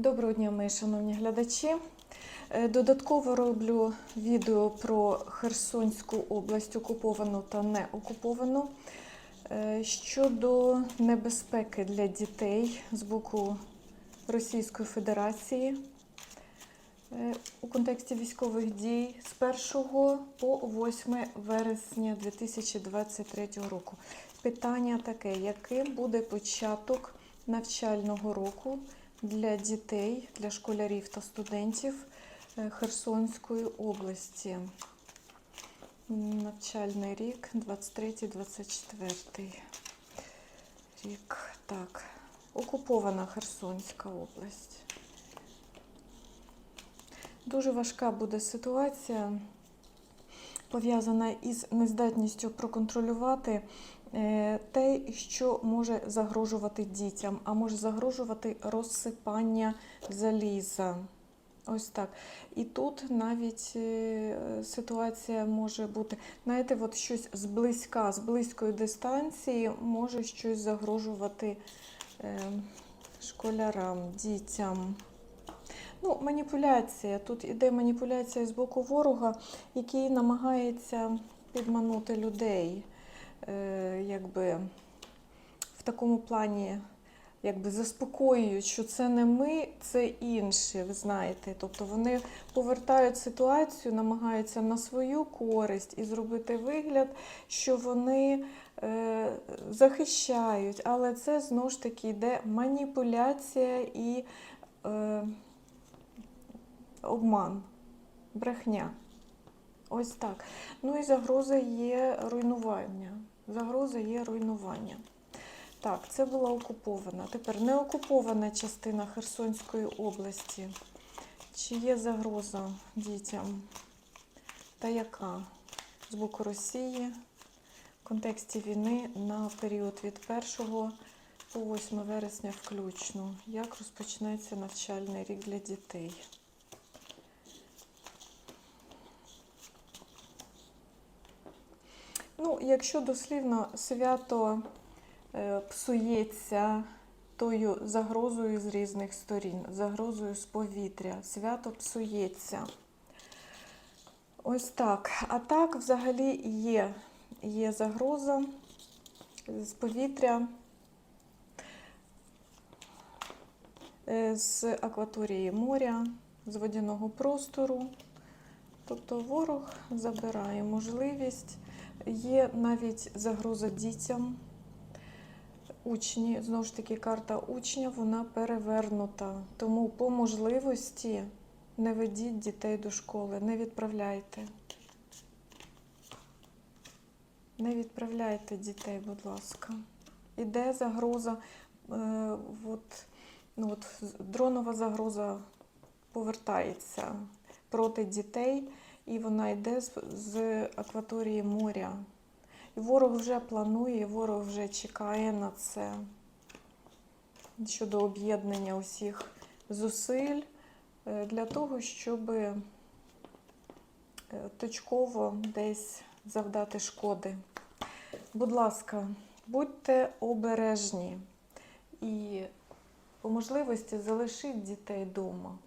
Доброго дня, мої шановні глядачі. Е, Додатково роблю відео про Херсонську область, окуповану та не окуповану. Е, Щодо небезпеки для дітей з боку Російської Федерації е, у контексті військових дій з 1 по 8 вересня 2023 року. Питання таке: яким буде початок навчального року для дітей, для школярів та студентів е, Херсонської області? Навчальний рік 23-24 рік. Так, окупована Херсонська область. Дуже важка буде ситуація, пов'язана із нездатністю проконтролювати те, що може загрожувати дітям, а може загрожувати розсипання заліза. Ось так. І тут навіть е, ситуація може бути, знаєте, от щось зблизька, з близької дистанції може щось загрожувати е, школярам, дітям. Ну, маніпуляція. Тут іде маніпуляція з боку ворога, який намагається підманути людей. Е, якби в такому плані якби заспокоюють, що це не ми, це інші, ви знаєте. Тобто вони повертають ситуацію, намагаються на свою користь і зробити вигляд, що вони е, захищають, але це знову ж таки йде маніпуляція і е, обман, брехня. Ось так. Ну і загроза є руйнування. Загроза є руйнування. Так, це була окупована. Тепер неокупована частина Херсонської області. Чи є загроза дітям? Та яка? З боку Росії в контексті війни на період від 1 по 8 вересня включно. Як розпочнеться навчальний рік для дітей? Ну, якщо дослівно свято е, псується тою загрозою з різних сторін, загрозою з повітря, свято псується. Ось так. А так, взагалі, є, є загроза з повітря, е, з акваторії моря, з водяного простору. Тобто ворог забирає можливість. Є навіть загроза дітям. Учні, знову ж таки, карта учня, вона перевернута. Тому по можливості не ведіть дітей до школи, не відправляйте. Не відправляйте дітей, будь ласка. Іде загроза, е, от, ну, от, дронова загроза повертається проти дітей і вона йде з, з акваторії моря. І ворог вже планує, ворог вже чекає на це щодо об'єднання усіх зусиль е, для того, щоб е, точково десь завдати шкоди. Будь ласка, будьте обережні і по можливості залишіть дітей вдома.